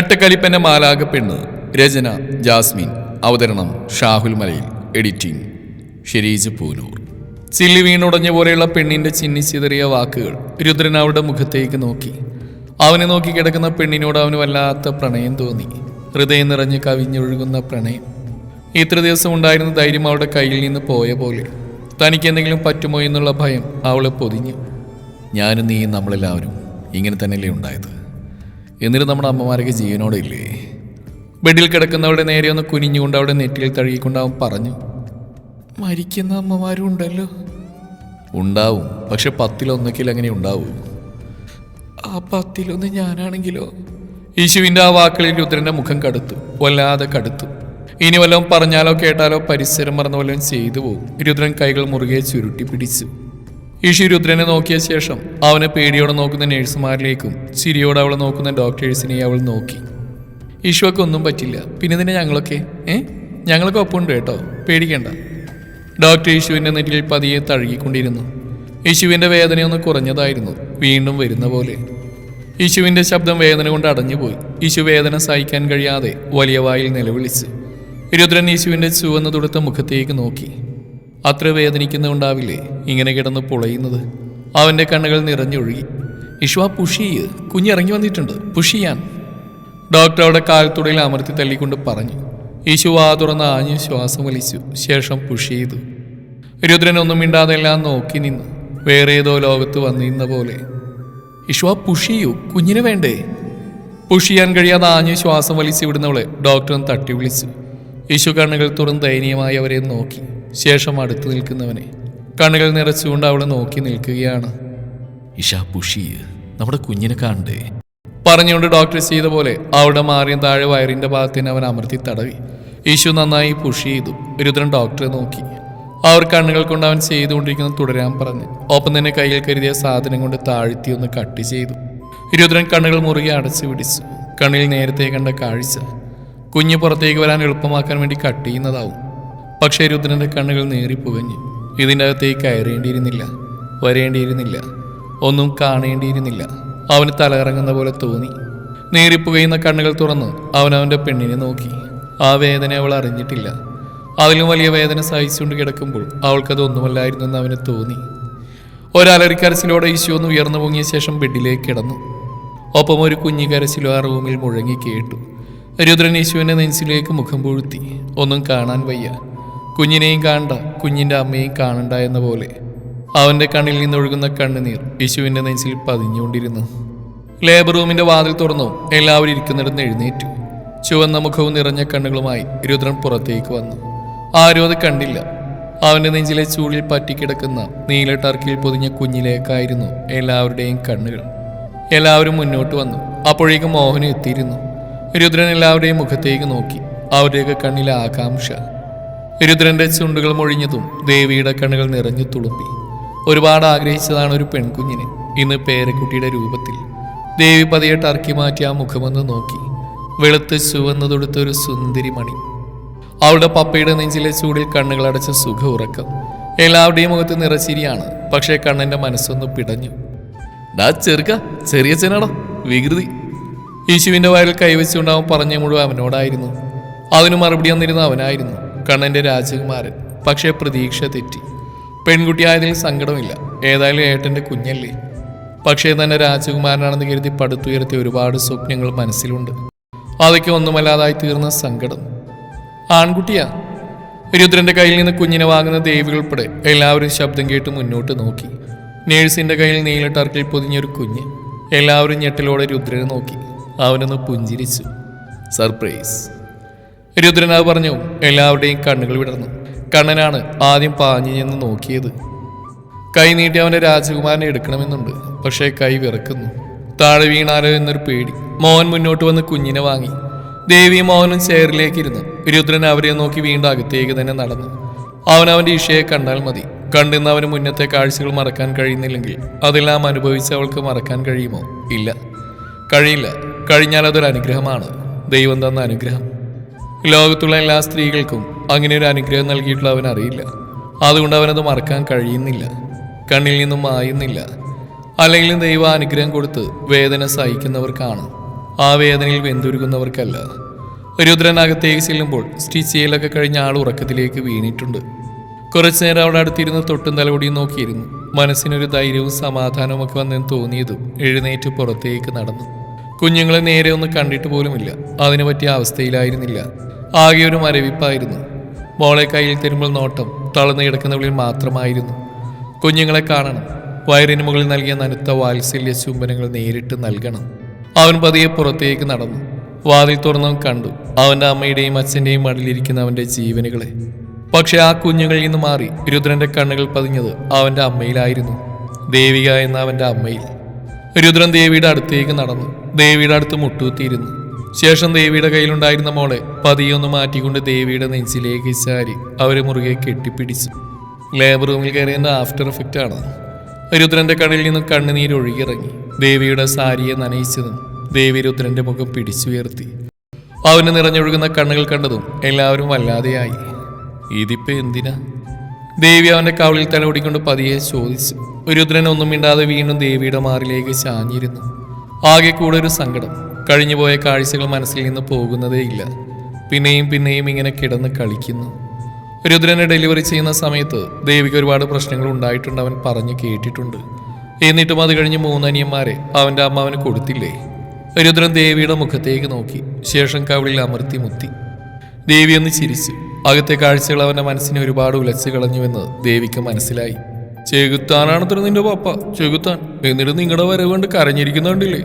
കട്ടക്കലിപ്പന്റെ മാലാക പെണ്ണ് രചന ജാസ്മിൻ. അവതരണം ഷാഹുൽ മലയിൽ. എഡിറ്റിംഗ് ഷെരീജ് പൂനൂർ. ചില്ലി വീണുടഞ്ഞ പോലെയുള്ള പെണ്ണിന്റെ ചിന്നിച്ചിതറിയ വാക്കുകൾ രുദ്രൻ അവളുടെ മുഖത്തേക്ക് നോക്കി. അവനെ നോക്കി കിടക്കുന്ന പെണ്ണിനോട് അവന് വല്ലാത്ത പ്രണയം തോന്നി. ഹൃദയം നിറഞ്ഞ് കവിഞ്ഞൊഴുകുന്ന പ്രണയം. ഇത്ര ദിവസം ഉണ്ടായിരുന്ന ധൈര്യം അവളുടെ കയ്യിൽ നിന്ന് പോയ പോലെ. തനിക്ക് എന്തെങ്കിലും പറ്റുമോ എന്നുള്ള ഭയം അവളെ പൊതിഞ്ഞു. ഞാനും നീയും നമ്മളെല്ലാവരും ഇങ്ങനെ തന്നെയല്ലേ ഉണ്ടായത്? എന്നിട്ട് നമ്മുടെ അമ്മമാരൊക്കെ ജീവനോടെ ഇല്ലേ? ബെഡിൽ കിടക്കുന്നവളുടെ നേരെ ഒന്ന് കുനിഞ്ഞുകൊണ്ട് അവിടെ നെറ്റിൽ തഴുകിക്കൊണ്ട് അവൻ പറഞ്ഞു മരിക്കുന്ന അമ്മമാരും ഉണ്ടല്ലോ. ഉണ്ടാവും. പക്ഷെ പത്തിലൊന്നൊക്കിൽ അങ്ങനെ ഉണ്ടാവും. ആ പത്തിലൊന്ന് ഞാനാണെങ്കിലോ? യേശുവിന്റെ ആ വാക്കുകളിൽ രുദ്രന്റെ മുഖം കടുത്തു വല്ലാതെ കടുത്തു. ഇനി വല്ലതും പറഞ്ഞാലോ കേട്ടാലോ പരിസരം മറന്ന് വല്ലതും ചെയ്തു പോകും. രുദ്രൻ കൈകൾ മുറുകെ ചുരുട്ടി പിടിച്ചു. യേശു രുദ്രനെ നോക്കിയ ശേഷം അവനെ പേടിയോടെ നോക്കുന്ന നഴ്സുമാരിലേക്കും ചിരിയോടെ അവളെ നോക്കുന്ന ഡോക്ടേഴ്സിനെയും അവൾ നോക്കി. യേശുവൊക്കെ ഒന്നും പറ്റില്ല. പിന്നെ തന്നെ ഞങ്ങളൊക്കെ? ഏ? ഞങ്ങളൊക്കെ ഒപ്പമുണ്ട് കേട്ടോ. പേടിക്കണ്ട. ഡോക്ടർ യേശുവിന്റെ നെറ്റിൽ പതിയെ തഴുകിക്കൊണ്ടിരുന്നു. യേശുവിന്റെ വേദനയൊന്ന് കുറഞ്ഞതായിരുന്നു. വീണ്ടും വരുന്ന പോലെ. യേശുവിന്റെ ശബ്ദം വേദന കൊണ്ട് അടഞ്ഞുപോയി. യേശു വേദന സഹിക്കാൻ കഴിയാതെ വലിയ വായിൽ നിലവിളിച്ച്. രുദ്രൻ യേശുവിന്റെ ചുവന്ന തുടുത്ത മുഖത്തേക്ക് നോക്കി. അത്ര വേദനിക്കുന്നുണ്ടാവില്ലേ ഇങ്ങനെ കിടന്ന് പൊളയുന്നത്. അവന്റെ കണ്ണുകൾ നിറഞ്ഞൊഴുകി. ഇഷ്വാ പുഷി കുഞ്ഞിറങ്ങി വന്നിട്ടുണ്ട്. പുഷിയാൻ. ഡോക്ടർ അവിടെ കാൽത്തുടയിൽ അമർത്തി തള്ളിക്കൊണ്ട് പറഞ്ഞു. യേശു ആ തുറന്ന് ആഞ്ഞ് ശ്വാസം വലിച്ചു. ശേഷം പുഷ് ചെയ്തു. രുദ്രൻ ഒന്നും മിണ്ടാതെ എല്ലാം നോക്കി നിന്നു. വേറെ ഏതോ ലോകത്ത് വന്നിരുന്ന പോലെ. ആ പുഷ് ചെയ്യൂ കുഞ്ഞിന് വേണ്ടേ? പുഷ് ചെയ്യാൻ കഴിയാതെ ആഞ്ഞു ശ്വാസം വലിച്ചു വിടുന്നവളെ ഡോക്ടറും തട്ടി വിളിച്ചു. യേശു കണ്ണുകൾ തുറന്ന് ദയനീയമായി അവരെ നോക്കി. ശേഷം അടുത്തു നിൽക്കുന്നവനെ കണ്ണുകൾ നിറച്ചുകൊണ്ട് അവളെ നോക്കി നിൽക്കുകയാണ്. ഇഷാ പുഷി നമ്മുടെ കുഞ്ഞിനെ കാണണ്ടേ? പറഞ്ഞുകൊണ്ട് ഡോക്ടർ ചെയ്ത പോലെ അവിടെ മാറിയ താഴെ വയറിന്റെ ഭാഗത്തിന് അവൻ അമർത്തി തടവി. ഈശു നന്നായി പുഷ് ചെയ്തു. രുദ്രൻ ഡോക്ടറെ നോക്കി. അവർ കണ്ണുകൾ കൊണ്ട് അവൻ ചെയ്തുകൊണ്ടിരിക്കുന്നത് തുടരാൻ പറഞ്ഞു. ഒപ്പം തന്നെ കയ്യിൽ കരുതിയ സാധനം കൊണ്ട് താഴ്ത്തി ഒന്ന് കട്ട് ചെയ്തു. രുദ്രൻ കണ്ണുകൾ മുറുകെ അടച്ചു പിടിച്ചു. കണ്ണിൽ നേരത്തെ കണ്ട കാഴ്ച. കുഞ്ഞ് പുറത്തേക്ക് വരാൻ എളുപ്പമാക്കാൻ വേണ്ടി കട്ട് ചെയ്യുന്നതാവും. പക്ഷേ രുദ്രന്റെ കണ്ണുകൾ നേറിപ്പുകഞ്ഞു. ഇതിന്റെ അകത്തേക്ക് കയറേണ്ടിയിരുന്നില്ല വരേണ്ടിയിരുന്നില്ല ഒന്നും കാണേണ്ടിയിരുന്നില്ല. അവന് തലകറങ്ങുന്ന പോലെ തോന്നി. നേറിപ്പുകയുന്ന കണ്ണുകൾ തുറന്ന് അവൻ അവന്റെ പെണ്ണിനെ നോക്കി. ആ വേദന അവൾ അറിഞ്ഞിട്ടില്ല. അതിലും വലിയ വേദന സഹിച്ചുകൊണ്ട് കിടക്കുമ്പോൾ അവൾക്കത് ഒന്നുമല്ലായിരുന്നെന്ന് അവന് തോന്നി. ഒരലറിക്കരച്ചിലോടെ ഈശോ ഒന്ന് ഉയർന്നു പൊങ്ങിയ ശേഷം ബെഡിലേക്ക് കിടന്നു. ഒപ്പം ഒരു കുഞ്ഞു കരച്ചിലോ ആ റൂമിൽ മുഴങ്ങി കേട്ടു. രുദ്രൻ യേശുവിനെ നെഞ്ചിലേക്ക് മുഖം പൂഴ്ത്തി. ഒന്നും കാണാൻ വയ്യ. കുഞ്ഞിനെയും കാണണ്ട കുഞ്ഞിന്റെ അമ്മയെയും കാണണ്ട എന്ന പോലെ. അവന്റെ കണ്ണിൽ നിന്നൊഴുകുന്ന കണ്ണുനീർ യേശുവിന്റെ നെഞ്ചിൽ പതിഞ്ഞുകൊണ്ടിരുന്നു. ലേബർ റൂമിന്റെ വാതിൽ തുറന്നു എല്ലാവരും ഇരിക്കുന്നിടത്ത് എഴുന്നേറ്റു. ചുവന്ന മുഖവും നിറഞ്ഞ കണ്ണുകളുമായി രുദ്രൻ പുറത്തേക്ക് വന്നു. ആരും അത് കണ്ടില്ല. അവന്റെ നെഞ്ചിലെ ചൂടിൽ പറ്റിക്കിടക്കുന്ന നീല ടർക്കിയിൽ പൊതിഞ്ഞ കുഞ്ഞിലേക്കായിരുന്നു എല്ലാവരുടെയും കണ്ണുകൾ. എല്ലാവരും മുന്നോട്ട് വന്നു. അപ്പോഴേക്കും മോഹൻ എത്തിയിരുന്നു. രുദ്രൻ എല്ലാവരുടെയും മുഖത്തേക്ക് നോക്കി. അവരുടെയൊക്കെ കണ്ണിലെ ആകാംക്ഷ. രുദ്രന്റെ ചുണ്ടുകൾ മൊഴിഞ്ഞതും ദേവിയുടെ കണ്ണുകൾ നിറഞ്ഞു തുളുമ്പി. ഒരുപാട് ആഗ്രഹിച്ചതാണ് ഒരു പെൺകുഞ്ഞിനെ. ഇന്ന് പേരക്കുട്ടിയുടെ രൂപത്തിൽ. ദേവി പതിയെ ടർക്കി മാറ്റി ആ മുഖമൊന്ന് നോക്കി. വെളുത്ത് ചുവന്നതൊടുത്ത ഒരു സുന്ദരി മണി. അവളുടെ പപ്പയുടെ നെഞ്ചിലെ ചൂടിൽ കണ്ണുകൾ അടച്ച സുഖ ഉറക്കം എല്ലാവരുടെയും മുഖത്ത് നിറച്ചിരിയാണ്. പക്ഷേ കണ്ണന്റെ മനസ്സൊന്ന് പിടഞ്ഞു. ഡാ ചെറുക്ക ചെറിയ ചെനടാ വികൃതി. യേശുവിന്റെ വയറിൽ കൈവച്ചുകൊണ്ട് അവൻ പറഞ്ഞ മുഴുവൻ അവനോടായിരുന്നു. അതിന് മറുപടി വന്നിരുന്ന അവനായിരുന്നു. കണ്ണന്റെ രാജകുമാരൻ. പക്ഷേ പ്രതീക്ഷ തെറ്റി. പെൺകുട്ടിയായതിൽ സങ്കടമില്ല. ഏതായാലും ഏട്ടന്റെ കുഞ്ഞല്ലേ. പക്ഷേ തന്നെ രാജകുമാരനാണെന്ന് കരുതി പടുത്തുയർത്തിയ ഒരുപാട് സ്വപ്നങ്ങൾ മനസ്സിലുണ്ട്. അതൊക്കെ ഒന്നുമല്ലാതായി തീർന്ന സങ്കടം. ആൺകുട്ടിയാ. രുദ്രന്റെ കയ്യിൽ നിന്ന് കുഞ്ഞിനെ വാങ്ങുന്ന ദേവികൾ ഉൾപ്പെടെ എല്ലാവരും ശബ്ദം കേട്ട് മുന്നോട്ട് നോക്കി. നേഴ്സിന്റെ കയ്യിൽ നീല ടർക്കിൽ പൊതിഞ്ഞൊരു കുഞ്ഞ് എല്ലാവരും ഞെട്ടലോടെ രുദ്രനെ നോക്കി. അവനൊന്ന് പുഞ്ചിരിച്ചു. സർപ്രൈസ്. രുദ്രൻ അത് പറഞ്ഞു എല്ലാവരുടെയും കണ്ണുകൾ വിടർന്നു. കണ്ണനാണ് ആദ്യം പാഞ്ഞു നിന്ന് നോക്കിയത്. കൈ നീട്ടി അവന്റെ രാജകുമാരനെ എടുക്കണമെന്നുണ്ട്. പക്ഷേ കൈ വിറക്കുന്നു. താഴെ വീണാലോ എന്നൊരു പേടി. മോഹൻ മുന്നോട്ട് വന്ന് കുഞ്ഞിനെ വാങ്ങി. ദേവിയും മോഹനും ചെയറിലേക്ക് ഇരുന്നു രുദ്രൻ അവരെ നോക്കി വീണ്ടും അകത്തേക്ക് തന്നെ നടന്നു. അവൻ അവന്റെ ഇഷയെ കണ്ടാൽ മതി. കണ്ടിന്ന് അവന് മുന്നത്തെ കാഴ്ചകൾ മറക്കാൻ കഴിയുന്നില്ലെങ്കിൽ അതെല്ലാം അനുഭവിച്ച് അവൾക്ക് മറക്കാൻ കഴിയുമോ? ഇല്ല. കഴിയില്ല. കഴിഞ്ഞാൽ അതൊരു അനുഗ്രഹമാണ്. ദൈവം തന്ന അനുഗ്രഹം. ലോകത്തുള്ള എല്ലാ സ്ത്രീകൾക്കും അങ്ങനെ ഒരു അനുഗ്രഹം നൽകിയിട്ടുള്ള അവൻ അറിയില്ല. അതുകൊണ്ട് അവനത് മറക്കാൻ കഴിയുന്നില്ല. കണ്ണിൽ നിന്നും മായുന്നില്ല. അല്ലെങ്കിലും ദൈവ അനുഗ്രഹം കൊടുത്ത് വേദന സഹിക്കുന്നവർക്കാണ്. ആ വേദനയിൽ വെന്തുരുകുന്നവർക്കല്ല. രുദ്രനകത്തേക്ക് ചെല്ലുമ്പോൾ സ്റ്റിച്ച് ചെയ്യലൊക്കെ കഴിഞ്ഞ ആൾ ഉറക്കത്തിലേക്ക് വീണിട്ടുണ്ട്. കുറച്ചു നേരം അവിടെ അടുത്തിരുന്ന് തൊട്ടും തലമുടിയും നോക്കിയിരുന്നു. മനസ്സിനൊരു ധൈര്യവും സമാധാനവും ഒക്കെ വന്നെന്ന് തോന്നിയതും എഴുന്നേറ്റ് പുറത്തേക്ക് നടന്നു. കുഞ്ഞുങ്ങളെ നേരെ ഒന്ന് കണ്ടിട്ട് പോലുമില്ല. അതിനു പറ്റിയ അവസ്ഥയിലായിരുന്നില്ല. ആകെ ഒരു മരവിപ്പായിരുന്നു. മോളെ കയ്യിൽ തരുമ്പോൾ നോട്ടം തളർന്നു കിടക്കുന്നവളിൽ മാത്രമായിരുന്നു. കുഞ്ഞുങ്ങളെ കാണണം. വയറിന് മുകളിൽ നൽകിയ നനുത്ത വാത്സല്യ ചുംബനങ്ങൾ നേരിട്ട് നൽകണം. അവൻ പതിയെ പുറത്തേക്ക് നടന്നു. വാതിൽ തുറന്നവൻ കണ്ടു. അവന്റെ അമ്മയുടെയും അച്ഛന്റെയും മടിലിരിക്കുന്ന അവന്റെ ജീവനുകളെ. പക്ഷെ ആ കുഞ്ഞുങ്ങളിൽ നിന്ന് മാറി രുദ്രന്റെ കണ്ണുകൾ പതിഞ്ഞത് അവന്റെ അമ്മയിലായിരുന്നു. ദേവിക എന്ന അവന്റെ അമ്മയിൽ. രുദ്രൻ ദേവിയുടെ അടുത്തേക്ക് നടന്നു. ദേവിയുടെ അടുത്ത് മുട്ടുകുത്തിയിരുന്നു. ശേഷം ദേവിയുടെ കയ്യിലുണ്ടായിരുന്ന മോളെ പതിയൊന്ന് മാറ്റിക്കൊണ്ട് ദേവിയുടെ നെഞ്ചിലേക്ക് ചാരി അവരെ മുറുകെ കെട്ടിപ്പിടിച്ചു. ലേബർ റൂമിൽ കയറിയതിന്റെ ആഫ്റ്റർ എഫക്റ്റ് ആണ്. രുദ്രന്റെ കണ്ണിൽ നിന്ന് കണ്ണുനീര് ഒഴുകിയിറങ്ങി. ദേവിയുടെ സാരിയെ നനയിച്ചതും ദേവി രുദ്രന്റെ മുഖം പിടിച്ചുയർത്തി. അവന് നിറഞ്ഞൊഴുകുന്ന കണ്ണുകൾ കണ്ടതും എല്ലാവരും വല്ലാതെയായി. ഇതിപ്പോ എന്തിനാ? ദേവി അവന്റെ കവളിൽ തലോടിക്കൊണ്ട് പതിയെ ചോദിച്ചു. രുദ്രൻ ഒന്നും മിണ്ടാതെ വീണ്ടും ദേവിയുടെ മാറിലേക്ക് ചാഞ്ഞിരുന്നു. ആകെ കൂടെ ഒരു സങ്കടം. കഴിഞ്ഞുപോയ കാഴ്ചകൾ മനസ്സിൽ നിന്ന് പോകുന്നതേയില്ല പിന്നെയും പിന്നെയും ഇങ്ങനെ കിടന്ന് കളിക്കുന്നു. രുദ്രനെ ഡെലിവറി ചെയ്യുന്ന സമയത്ത് ദേവിക്ക് ഒരുപാട് പ്രശ്നങ്ങൾ ഉണ്ടായിട്ടുണ്ട് അവൻ പറഞ്ഞു കേട്ടിട്ടുണ്ട്. എന്നിട്ടും അത് കഴിഞ്ഞ് മൂന്നനിയന്മാരെ അവന്റെ അമ്മാവന് കൊടുത്തില്ലേ? രുദ്രൻ ദേവിയുടെ മുഖത്തേക്ക് നോക്കി. ശേഷം കവിളിൽ അമർത്തി മുത്തി. ദേവി ഒന്ന് ചിരിച്ചു. അകത്തെ കാഴ്ചകൾ അവന്റെ മനസ്സിനെ ഒരുപാട് ഉലച്ചു കളഞ്ഞുവെന്ന് ദേവിക്ക് മനസ്സിലായി. ചെകുത്താനാണത്ര നിന്റെ പപ്പ? ചെകുത്താൻ. എന്നിട്ട് നിങ്ങളുടെ വരവ് കൊണ്ട് കരഞ്ഞിരിക്കുന്നുണ്ടില്ലേ?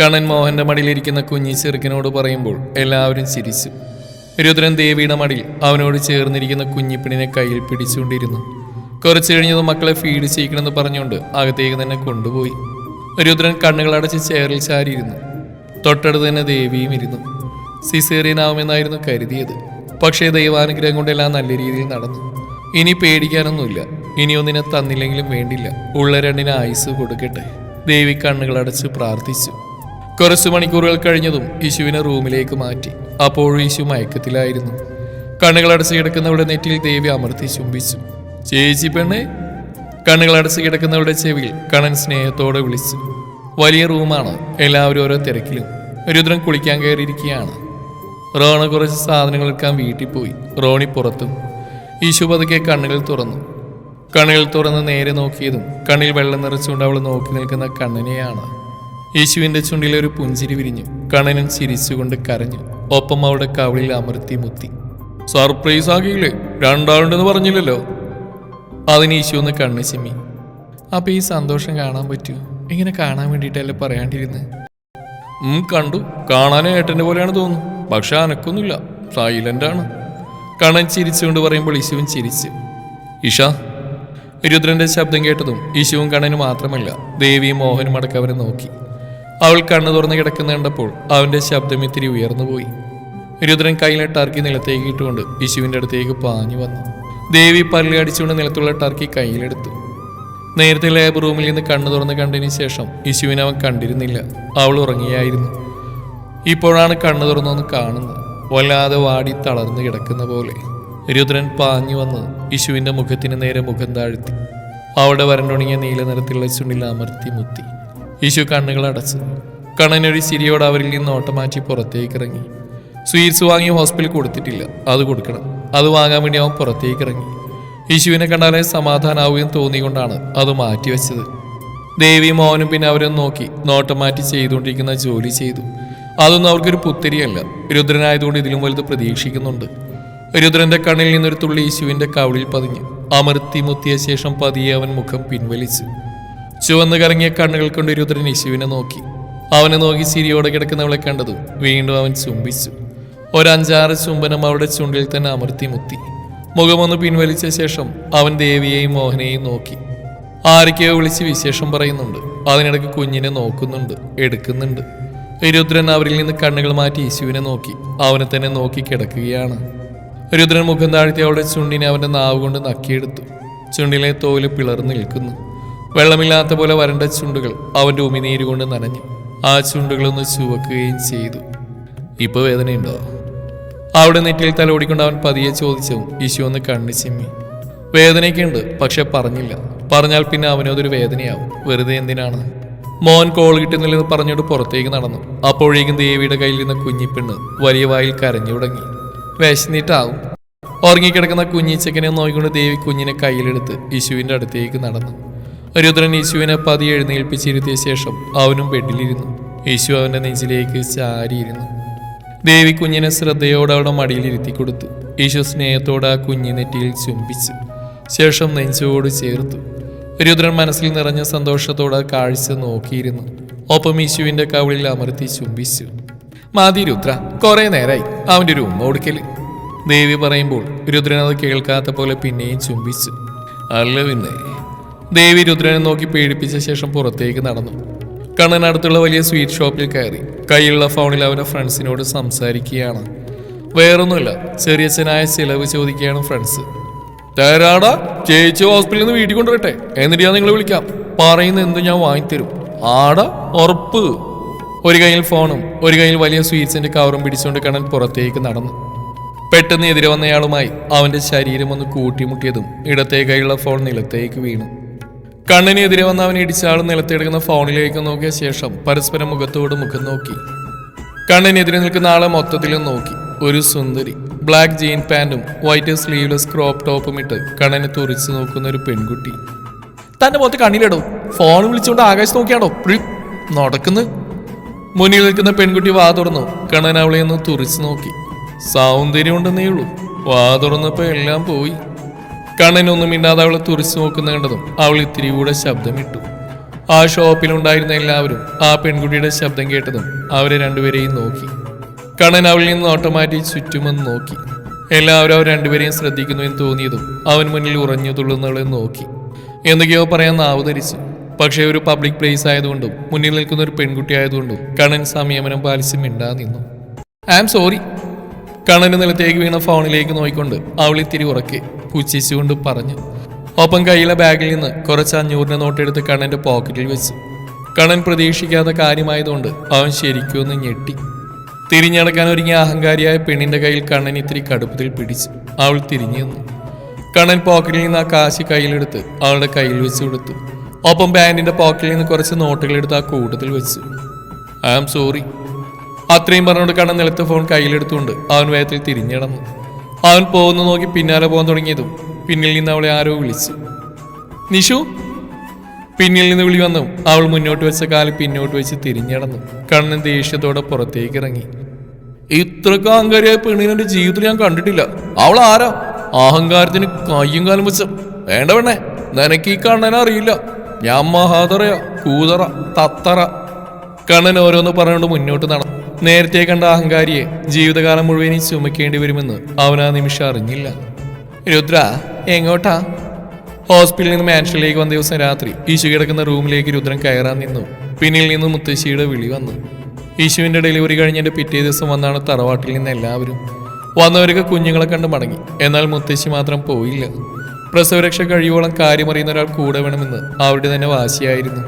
കണ്ണൻ മോഹന്റെ മടിയിലിരിക്കുന്ന കുഞ്ഞി ചെറുക്കനോട് പറയുമ്പോൾ എല്ലാവരും ചിരിച്ചു. രുദ്രൻ ദേവിയുടെ മടിയിൽ അവനോട് ചേർന്നിരിക്കുന്ന കുഞ്ഞിപ്പിണിനെ കയ്യിൽ പിടിച്ചുകൊണ്ടിരുന്നു. കുറച്ചു കഴിഞ്ഞത് മക്കളെ ഫീഡ് ചെയ്യിക്കണമെന്ന് പറഞ്ഞുകൊണ്ട് അകത്തേക്ക് തന്നെ കൊണ്ടുപോയി. രുദ്രൻ കണ്ണുകളടച്ച് ചെയറിൽ ചാരിയിരുന്നു. തൊട്ടടുത്ത് തന്നെ ദേവിയും ഇരുന്നു. സിസേറിയനാവുമെന്നായിരുന്നു കരുതിയത്. പക്ഷേ ദൈവാനുഗ്രഹം കൊണ്ടെല്ലാം നല്ല രീതിയിൽ നടന്നു. ഇനി പേടിക്കാനൊന്നുമില്ല. ഇനി ഒന്നിനെ തന്നില്ലെങ്കിലും വേണ്ടില്ല. ഉള്ള രണ്ടിന് ആയുസ് കൊടുക്കട്ടെ. ദേവി കണ്ണുകൾ അടച്ച് പ്രാർത്ഥിച്ചു. കുറച്ചു മണിക്കൂറുകൾ കഴിഞ്ഞതും യേശുവിനെ റൂമിലേക്ക് മാറ്റി. അപ്പോഴും യേശു മയക്കത്തിലായിരുന്നു. കണ്ണുകൾ അടച്ച് കിടക്കുന്നവരുടെ നെറ്റിയിൽ ദേവി അമർത്തി ചുംബിച്ചു. ചേച്ചി പെണ്ണ് കണ്ണുകൾ അടച്ച് കിടക്കുന്നവരുടെ ചെവിയിൽ കണ്ണൻ സ്നേഹത്തോടെ വിളിച്ചു. വലിയ റൂമാണ്. എല്ലാവരും ഓരോ തിരക്കിലും. രുദ്രൻ കുളിക്കാൻ കയറിയിരിക്കുകയാണ്. റോണ കുറച്ച് സാധനങ്ങൾ എടുക്കാൻ വീട്ടിൽ പോയി. റോണി പുറത്തും. ഈശു പതുക്കെ കണ്ണുകൾ തുറന്നു. കണ്ണുകൾ തുറന്ന് നേരെ നോക്കിയതും കണ്ണിൽ വെള്ളം നിറച്ചുകൊണ്ട് അവൾ നോക്കി നിൽക്കുന്ന കണ്ണനെയാണ്. യേശുവിന്റെ ചുണ്ടിൽ ഒരു പുഞ്ചിരി വിരിഞ്ഞു. കണ്ണനും ചിരിച്ചുകൊണ്ട് കരഞ്ഞു. ഒപ്പം അവളുടെ കവിളിൽ അമർത്തി മുത്തി. സർപ്രൈസ് ആകിയില്ലേ? രണ്ടാളുണ്ടെന്ന് പറഞ്ഞില്ലല്ലോ. അതിന് യേശു ഒന്ന് കണ്ണ് ചിമ്മി. അപ്പൊ ഈ സന്തോഷം കാണാൻ പറ്റൂ? ഇങ്ങനെ കാണാൻ വേണ്ടിയിട്ടല്ലേ പറയാണ്ടിരുന്ന്? കണ്ടു. കാണാനും ഏട്ടന്റെ പോലെയാണ് തോന്നുന്നു. പക്ഷെ അനക്കൊന്നുമില്ല. ആണ്. കണ്ണൻ ചിരിച്ചുകൊണ്ട് പറയുമ്പോൾ യേശുവും ചിരിച്ചു. ഇഷ രുദ്രന്റെ ശബ്ദം കേട്ടതും യശുവും കണ്ണനും മാത്രമല്ല ദേവിയും മോഹനും അടക്കം അവരെ നോക്കി. അവൾ കണ്ണു തുറന്ന് കിടക്കുന്ന കണ്ടപ്പോൾ അവന്റെ ശബ്ദം ഇത്തിരി ഉയർന്നുപോയി രുദ്രൻ കയ്യിലെ ടർക്കി നിലത്തേക്ക് ഇട്ടുകൊണ്ട് യേശുവിന്റെ അടുത്തേക്ക് പാഞ്ഞു വന്നു. ദേവി പല്ല് അടിച്ചുകൊണ്ട് നിലത്തുള്ള ടർക്കി കയ്യിലെടുത്തു. നേരത്തെ ലേബർ റൂമിൽ നിന്ന് കണ്ണു തുറന്ന് കണ്ടതിന് ശേഷം യേശുവിനെ അവൻ കണ്ടിരുന്നില്ല. അവൾ ഉറങ്ങിയായിരുന്നു. ഇപ്പോഴാണ് കണ്ണു തുറന്നൊന്ന് കാണുന്നത്. വല്ലാതെ വാടി തളർന്നു കിടക്കുന്ന പോലെ. രുദ്രൻ പാഞ്ഞു വന്ന് യശുവിന്റെ മുഖത്തിന് നേരെ മുഖം താഴ്ത്തി. അവിടെ വരണ്ടുണങ്ങിയ നീല നിറത്തിലുള്ള ചുണ്ടിൽ അമർത്തി മുത്തി. യേശു കണ്ണുകൾ അടച്ചു കണ്ണനൊരു ചിരിയോട് അവരിൽ നിന്ന് ഓട്ടം മാറ്റി പുറത്തേക്ക് ഇറങ്ങി. സ്വീറ്റ്സ് വാങ്ങി ഹോസ്പിറ്റലിൽ കൊടുത്തിട്ടില്ല. അത് കൊടുക്കണം. അത് വാങ്ങാൻ വേണ്ടി അവൻ പുറത്തേക്ക് ഇറങ്ങി. യേശുവിനെ കണ്ടാലേ സമാധാനാവുകയും തോന്നിക്കൊണ്ടാണ് അത് മാറ്റിവെച്ചത് ദേവി മോഹനും പിന്നെ അവരെ നോക്കി. നോട്ടം മാറ്റി ചെയ്തുകൊണ്ടിരിക്കുന്ന ജോലി ചെയ്തു. അതൊന്നും അവർക്കൊരു പുത്തിരിയല്ല. രുദ്രനായതുകൊണ്ട് ഇതിലും വലുത് പ്രതീക്ഷിക്കുന്നുണ്ട്. രുദ്രന്റെ കണ്ണിൽ നിന്നൊരു തുള്ളി യേശുവിന്റെ കവിളിൽ പതിഞ്ഞു അമർത്തി മുത്തിയ ശേഷം പതിയെ അവൻ മുഖം പിൻവലിച്ചു. ചുവന്നു കറങ്ങിയ കണ്ണുകൾ കൊണ്ട് രുദ്രൻ യേശുവിനെ നോക്കി. അവനെ നോക്കി ചിരിയോടെ കിടക്കുന്നവളെ കണ്ടതും വീണ്ടും അവൻ ചുംബിച്ചു. ഒരഞ്ചാറ് ചുംബനം അവളുടെ ചുണ്ടിൽ തന്നെ അമർത്തി മുത്തി. മുഖമൊന്ന് പിൻവലിച്ച ശേഷം അവൻ ദേവിയെയും മോഹനെയും നോക്കി. ആരൊക്കെയോ വിളിച്ച് വിശേഷം പറയുന്നുണ്ട്. അതിനിടയ്ക്ക് കുഞ്ഞിനെ നോക്കുന്നുണ്ട് എടുക്കുന്നുണ്ട്. രുദ്രൻ അവരിൽ നിന്ന് കണ്ണുകൾ മാറ്റി യേശുവിനെ നോക്കി. അവനെ തന്നെ നോക്കി കിടക്കുകയാണ്. രുദ്രൻ മുഖം താഴ്ത്തി അവളുടെ ചുണ്ടിനെ അവന്റെ നാവ് കൊണ്ട് നക്കിയെടുത്തു. ചുണ്ടിലെ തോൽ പിളർന്നു നിൽക്കുന്നു. വെള്ളമില്ലാത്ത പോലെ വരണ്ട ചുണ്ടുകൾ അവന്റെ ഉമിനീര് കൊണ്ട് നനഞ്ഞു. ആ ചുണ്ടുകളൊന്ന് ചുവക്കുകയും ചെയ്തു. ഇപ്പൊ വേദനയുണ്ടോ? അവിടെ നെറ്റിൽ തലോടിക്കൊണ്ട് അവൻ പതിയെ ചോദിച്ചു ഈശു ഒന്ന് കണ്ണു ചിമ്മി. വേദനയൊക്കെ ഉണ്ട് പക്ഷെ പറഞ്ഞില്ല. പറഞ്ഞാൽ പിന്നെ അവനതൊരു വേദനയാവും. വെറുതെ എന്തിനാണ്? മോൻ കോൾ കിട്ടുന്നില്ലെന്ന് പറഞ്ഞുകൊണ്ട് പുറത്തേക്ക് നടന്നു. അപ്പോഴേക്കും ദേവിയുടെ കയ്യിൽ നിന്ന് കുഞ്ഞിപ്പെണ്ണ് വലിയ വായിൽ കരഞ്ഞു തുടങ്ങി. വിശന്നിട്ടാവും. ഉറങ്ങിക്കിടക്കുന്ന കുഞ്ഞിച്ചക്കനെ നോക്കിക്കൊണ്ട് ദേവി കുഞ്ഞിനെ കയ്യിലെടുത്ത് യേശുവിന്റെ അടുത്തേക്ക് നടന്നു. രുദ്രൻ യേശുവിനെ പതി എഴുന്നേൽപ്പിച്ചിരുത്തിയ ശേഷം അവനും ബെഡിലിരുന്നു. യേശു അവന്റെ നെഞ്ചിലേക്ക് ചാരിയിരുന്നു. ദേവി കുഞ്ഞിനെ ശ്രദ്ധയോടെ അവളുടെ മടിയിലിരുത്തി കൊടുത്തു. യേശു സ്നേഹത്തോടെ ആ കുഞ്ഞി നെറ്റിയിൽ ചുംബിച്ചു. ശേഷം നെഞ്ചോട് ചേർത്തു. രുദ്രൻ മനസ്സിൽ നിറഞ്ഞ സന്തോഷത്തോടെ കാഴ്ച നോക്കിയിരുന്നു. ഒപ്പം യേശുവിന്റെ കവിളിൽ അമർത്തി ചുംബിച്ചു. മതി രുദ്ര കുറെ നേരായി അവന്റെ ഒരു ഉമ്മ കൊടുക്കൽ ദേവി പറയുമ്പോൾ രുദ്രൻ അത് കേൾക്കാത്ത പോലെ പിന്നെയും ചുംബിച്ചു. അല്ല പിന്നെ. ദേവി രുദ്രനെ നോക്കി പേടിപ്പിച്ച ശേഷം പുറത്തേക്ക് നടന്നു. കണ്ണനടുത്തുള്ള വലിയ സ്വീറ്റ് ഷോപ്പിൽ കയറി കയ്യിലുള്ള ഫോണിൽ അവന്റെ ഫ്രണ്ട്സിനോട് സംസാരിക്കുകയാണ്. വേറൊന്നുമില്ല ചെറിയച്ഛനായ ചിലവ് ചോദിക്കുകയാണ് ഫ്രണ്ട്സ്. തരാടാ ചേച്ചി ഹോസ്പിറ്റലിൽ നിന്ന് വീട്ടിൽ കൊണ്ടുവരട്ടെ. എന്നിട്ട് ഞാൻ നിങ്ങളെ വിളിക്കാം. പറയുന്ന എന്ത് ഞാൻ വാങ്ങിത്തരും. ആടാ ഉറപ്പ്. ഒരു കയ്യിൽ ഫോണും ഒരു കയ്യിൽ വലിയ സ്വീറ്റ്സിന്റെ കവറും പിടിച്ചുകൊണ്ട് കണ്ണൻ പുറത്തേക്ക് നടന്നു. പെട്ടെന്ന് എതിരെ വന്നയാളുമായി അവന്റെ ശരീരം ഒന്ന് കൂട്ടിമുട്ടിയതും ഇടത്തെ കൈയുള്ള ഫോൺ നിലത്തേക്ക് വീണു. കണ്ണിനെതിരെ വന്ന അവൻ ഇടിച്ചാൾ നിലത്തെടുക്കുന്ന ഫോണിലേക്ക് നോക്കിയ ശേഷം പരസ്പരം മുഖത്തോട് മുഖം നോക്കി. കണ്ണിനെതിരെ നിൽക്കുന്ന ആളെ മൊത്തത്തിലും നോക്കി. ഒരു സുന്ദരി ബ്ലാക്ക് ജീൻ പാന്റും വൈറ്റ് സ്ലീവ്ലെസ് ക്രോപ്പ് ടോപ്പും ഇട്ട് കണ്ണനെ തുറിച്ചു നോക്കുന്ന ഒരു പെൺകുട്ടി. തന്റെ മുഖത്ത് കണ്ണിലിടും. ഫോൺ വിളിച്ചുകൊണ്ട് ആകാശം നോക്കിയാണോ? നടക്കുന്നു? മുന്നിൽ നിൽക്കുന്ന പെൺകുട്ടി വാ തുറന്നു. കണ്ണൻ അവളെ ഒന്ന് തുറിച്ചു നോക്കി. സൗന്ദര്യം ഉണ്ടെന്നേ ഉള്ളൂ. വാ തുറന്നപ്പോ എല്ലാം പോയി. കണ്ണനൊന്നും മിണ്ടാതെ അവളെ തുറിച്ചു നോക്കുന്ന കണ്ടതും അവൾ ഇത്തിരി കൂടെ ശബ്ദമിട്ടു. ആ ഷോപ്പിലുണ്ടായിരുന്ന എല്ലാവരും ആ പെൺകുട്ടിയുടെ ശബ്ദം കേട്ടതും അവരെ രണ്ടുപേരെയും നോക്കി. കണ്ണൻ അവളിൽ നിന്ന് നോട്ടം മാറ്റി ചുറ്റുമെന്ന് നോക്കി. എല്ലാവരും അവർ രണ്ടുപേരെയും ശ്രദ്ധിക്കുന്നു എന്ന് തോന്നിയതും അവൻ മുന്നിൽ ഉറഞ്ഞു തുള്ളുന്നവളെ നോക്കി. എന്തൊക്കെയോ പറയാൻ നാവ് ധരിച്ചു. പക്ഷേ ഒരു പബ്ലിക് പ്ലേസ് ആയതുകൊണ്ടും മുന്നിൽ നിൽക്കുന്ന ഒരു പെൺകുട്ടി ആയതുകൊണ്ടും കണ്ണൻ സംയമനം പാലിച്ച് മിണ്ടാ നിന്നു. ഐ ആം സോറി കണ്ണന് നിലത്തേക്ക് വീണ ഫോണിലേക്ക് നോക്കിക്കൊണ്ട് അവൾ ഇത്തിരി ഉറക്കെ പുച്ഛിച്ചുകൊണ്ട് പറഞ്ഞു. ഒപ്പം കയ്യിലെ ബാഗിൽ നിന്ന് കുറച്ച് അഞ്ഞൂറിന് നോട്ടെടുത്ത് കണ്ണന്റെ പോക്കറ്റിൽ വെച്ചു. കണ്ണൻ പ്രതീക്ഷിക്കാത്ത കാര്യമായതുകൊണ്ട് അവൻ ശരിക്കും ഞെട്ടി. തിരിഞ്ഞടക്കാൻ ഒരുങ്ങിയ അഹങ്കാരിയായ പെണ്ണിന്റെ കയ്യിൽ കണ്ണൻ ഇത്തിരി കടുപ്പത്തിൽ പിടിച്ചു അവൾ തിരിഞ്ഞു കണ്ണൻ പോക്കറ്റിൽ നിന്ന് ആ കാശ് കയ്യിലെടുത്ത് അവളുടെ കയ്യിൽ വെച്ച് കൊടുത്തു. ഒപ്പം ബാൻഡിന്റെ പോക്കറ്റിൽ നിന്ന് കുറച്ച് നോട്ടുകൾ എടുത്ത് ആ കൂട്ടത്തിൽ വെച്ചു. ഐ ആം സോറി അത്രയും പറഞ്ഞുകൊണ്ട് കണ്ണൻ നിലത്ത് ഫോൺ കയ്യിലെടുത്തുകൊണ്ട് അവൻ വേഗത്തിൽ തിരിഞ്ഞിടന്നു അവൻ പോകുന്ന നോക്കി പിന്നാലെ പോകാൻ തുടങ്ങിയതും പിന്നിൽ നിന്ന് അവളെ ആരോ വിളിച്ചു. നിഷു? പിന്നിൽ നിന്ന് വിളി വന്നു. അവൾ മുന്നോട്ട് വെച്ച കാൽ പിന്നോട്ട് വെച്ച് തിരിഞ്ഞടന്നു കണ്ണൻ ദേഷ്യത്തോടെ പുറത്തേക്ക് ഇറങ്ങി. ഇത്രക്ക് അഹങ്കാരിയായ പെണ്ണിനെ ജീവിതത്തിൽ ഞാൻ കണ്ടിട്ടില്ല. അവൾ ആരാ? അഹങ്കാരത്തിന് കയ്യും കാലും വെച്ച. വേണ്ട വേണേ നിനക്ക് ഈ കണ്ണനെ അറിയില്ല. ഞാൻ മഹാതറ കൂതറ തത്തറ. കണ്ണൻ ഓരോന്ന് പറഞ്ഞുകൊണ്ട് മുന്നോട്ട് നടന്നു. നേരത്തെ കണ്ട അഹങ്കാരിയെ ജീവിതകാലം മുഴുവൻ ചുമക്കേണ്ടി വരുമെന്ന് അവൻ ആ നിമിഷം അറിഞ്ഞില്ല. രുദ്ര എങ്ങോട്ടാ? ഹോസ്പിറ്റലിൽ നിന്ന് മാൻഷനിലേക്ക് വന്ന ദിവസം രാത്രി ഈശു കിടക്കുന്ന റൂമിലേക്ക് രുദ്രൻ കയറാൻ നിന്നു. പിന്നിൽ നിന്ന് മുത്തശ്ശിയുടെ വിളി വന്നു. ഈശുവിന്റെ ഡെലിവറി കഴിഞ്ഞതിന്റെ പിറ്റേ ദിവസം വന്നാണ് തറവാട്ടിൽ നിന്ന് എല്ലാവരും. വന്നവരൊക്കെ കുഞ്ഞുങ്ങളെ കണ്ട് മടങ്ങി. എന്നാൽ മുത്തശ്ശി മാത്രം പോയില്ല. പ്രസവരക്ഷ കഴിയുവോളം കാര്യമറിയുന്ന ഒരാൾ കൂടെ വേണമെന്ന് അവരുടെ തന്നെ വാശിയായിരുന്നു.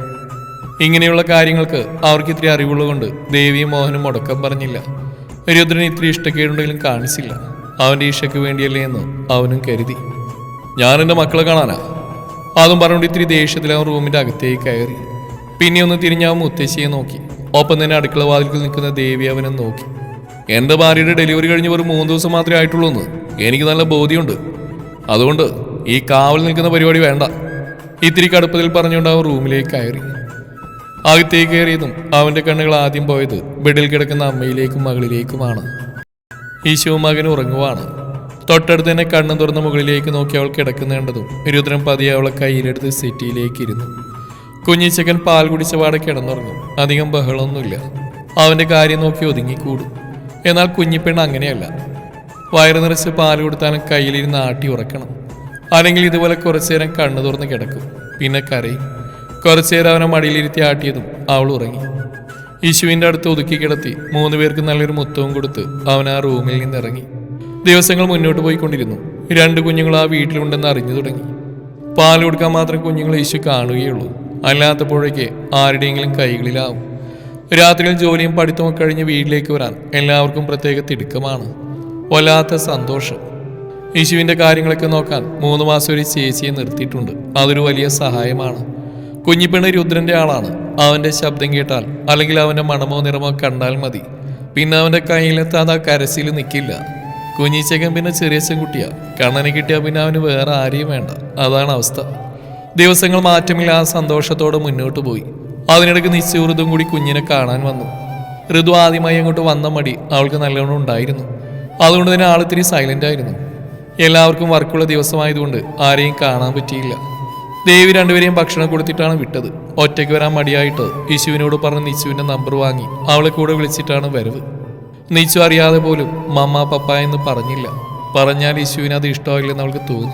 ഇങ്ങനെയുള്ള കാര്യങ്ങൾക്ക് അവർക്ക് ഇത്തിരി അറിവുള്ളതുകൊണ്ട് ദേവിയും മോഹനും മുടക്കം പറഞ്ഞില്ല. രുദ്രൻ ഇത്ര ഇഷ്ടക്കേടുണ്ടെങ്കിലും കാണിച്ചില്ല. അവന്റെ ഇഷ്ടയ്ക്ക് വേണ്ടിയല്ലേ എന്ന് അവനും കരുതി. ഞാൻ എന്റെ മക്കളെ കാണാനാ? അതും പറഞ്ഞുകൊണ്ട് ഇത്തിരി ദേഷ്യത്തിൽ അവൻ റൂമിന്റെ അകത്തേക്ക് കയറി. പിന്നെ ഒന്ന് തിരിഞ്ഞ് അവൻ മുത്തശ്ശിയെ നോക്കി. ഒപ്പം തന്നെ അടുക്കള വാതിൽക്കൽ നിൽക്കുന്ന ദേവി അവനെ നോക്കി. എന്റെ ഭാര്യയുടെ ഡെലിവറി കഴിഞ്ഞ് വെറും മൂന്ന് ദിവസം മാത്രമേ ആയിട്ടുള്ളൂ എന്ന് എനിക്ക് നല്ല ബോധ്യമുണ്ട്. അതുകൊണ്ട് ഈ കാവൽ നിൽക്കുന്ന പരിപാടി വേണ്ട. ഇത്തിരി കടുപ്പത്തിൽ പറഞ്ഞുകൊണ്ട് അവൻ റൂമിലേക്ക് കയറി. അകത്തേക്ക് കയറിയതും അവന്റെ കണ്ണുകൾ ആദ്യം പോയത് ബെഡിൽ കിടക്കുന്ന അമ്മയിലേക്കും മകളിലേക്കുമാണ്. ഈശോ മകൻ ഉറങ്ങുവാണ്. തൊട്ടടുത്ത് തന്നെ കണ്ണു തുറന്ന മുകളിലേക്ക് നോക്കി അവൾ കിടക്കുന്ന കണ്ടതും രുദ്രൻ പതിയെ അവളെ കയ്യിലെടുത്ത് സിറ്റിയിലേക്ക് ഇരുന്നു. കുഞ്ഞിച്ചക്കൻ പാൽ കുടിച്ച പാടെ കിടന്നുറങ്ങും. അധികം ബഹളമൊന്നുമില്ല. അവന്റെ കാര്യം നോക്കി ഒതുങ്ങിക്കൂടും. എന്നാൽ കുഞ്ഞിപ്പെണ് അങ്ങനെയല്ല. വയറു നിറച്ച് പാൽ കൊടുത്താലും കയ്യിലിരുന്ന് ആട്ടി ഉറക്കണം. അല്ലെങ്കിൽ ഇതുപോലെ കുറച്ചു നേരം കണ്ണു തുറന്ന് കിടക്കും. പിന്നെ കരയും. കുറച്ചു നേരം അവനെ മടിയിലിരുത്തി ആട്ടിയതും അവൾ ഉറങ്ങി. യേശുവിന്റെ അടുത്ത് ഒതുക്കി കിടത്തി മൂന്ന് പേർക്ക് നല്ലൊരു മുത്തവും കൊടുത്ത് അവൻ ആ റൂമിൽ നിന്ന് ഇറങ്ങി ദിവസങ്ങൾ മുന്നോട്ട് പോയിക്കൊണ്ടിരുന്നു. രണ്ട് കുഞ്ഞുങ്ങൾ ആ വീട്ടിലുണ്ടെന്ന് അറിഞ്ഞു തുടങ്ങി. പാൽ കൊടുക്കാൻ മാത്രം കുഞ്ഞുങ്ങൾ യേശു കാണുകയുള്ളൂ. അല്ലാത്തപ്പോഴേക്ക് ആരുടെയെങ്കിലും കൈകളിലാവും. രാത്രിയിൽ ജോലിയും പഠിത്തവും കഴിഞ്ഞ് വീട്ടിലേക്ക് വരാൻ എല്ലാവർക്കും പ്രത്യേക തിടുക്കമാണ്. വല്ലാത്ത സന്തോഷം. യേശുവിന്റെ കാര്യങ്ങളൊക്കെ നോക്കാൻ മൂന്ന് മാസം ഒരു ചേച്ചിയെ നിർത്തിയിട്ടുണ്ട്. അതൊരു വലിയ സഹായമാണ്. കുഞ്ഞിപ്പെണ് രുദ്രന്റെ ആളാണ്. അവന്റെ ശബ്ദം കേട്ടാൽ അല്ലെങ്കിൽ അവന്റെ മണമോ നിറമോ കണ്ടാൽ മതി. പിന്നെ അവന്റെ കയ്യിലെത്താതെ ആ കരസിൽ നിൽക്കില്ല കുഞ്ഞിച്ചക്കൻ പിന്നെ ചെറിയച്ചൻ കുട്ടിയാ കണ്ണനെ കിട്ടിയാൽ പിന്നെ അവന് വേറെ ആരെയും വേണ്ട. അതാണ് അവസ്ഥ. ദിവസങ്ങൾ മാറ്റമില്ലാതെ സന്തോഷത്തോടെ മുന്നോട്ട് പോയി. അതിനിടയ്ക്ക് നിശ്ചയവൃതും കൂടി കുഞ്ഞിനെ കാണാൻ വന്നു. ഋതു ആദ്യമായി അങ്ങോട്ട് വന്ന മടി അവൾക്ക് നല്ലവണ്ണം ഉണ്ടായിരുന്നു. അതുകൊണ്ട് തന്നെ ആളിത്തിരി സൈലന്റ് ആയിരുന്നു. എല്ലാവർക്കും വർക്കുള്ള ദിവസമായതുകൊണ്ട് ആരെയും കാണാൻ പറ്റിയില്ല. ദേവി രണ്ടുപേരെയും ഭക്ഷണം കൊടുത്തിട്ടാണ് വിട്ടത്. ഒറ്റയ്ക്ക് വരാൻ മടിയായിട്ട് യിശുവിനോട് പറഞ്ഞ് നിച്ചുവിന്റെ നമ്പർ വാങ്ങി അവളെ കൂടെ വിളിച്ചിട്ടാണ് വരവ്. നിച്ചു അറിയാതെ പോലും മമ്മ പപ്പ എന്ന് പറഞ്ഞില്ല. പറഞ്ഞാൽ യിശുവിന് അത് ഇഷ്ടമായില്ലെന്ന് അവൾക്ക് തോന്നി.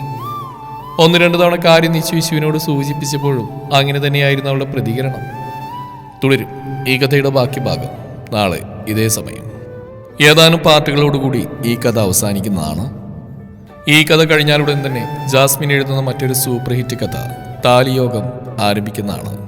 ഒന്ന് രണ്ട് തവണ കാര്യം നിച്ചു യിശുവിനോട് സൂചിപ്പിച്ചപ്പോഴും അങ്ങനെ തന്നെയായിരുന്നു അവളുടെ പ്രതികരണം. തുടരും. ഈ കഥയുടെ ബാക്കി ഭാഗം. നാളെ ഇതേ സമയം. ഏതാനും പാർട്ടുകളോടുകൂടി ഈ കഥ അവസാനിക്കുന്നതാണ്. ഈ കഥ കഴിഞ്ഞാലുടൻ തന്നെ ജാസ്മിൻ എഴുതുന്ന മറ്റൊരു സൂപ്പർ ഹിറ്റ് കഥ താലിയോഗം ആരംഭിക്കുന്നതാണ്.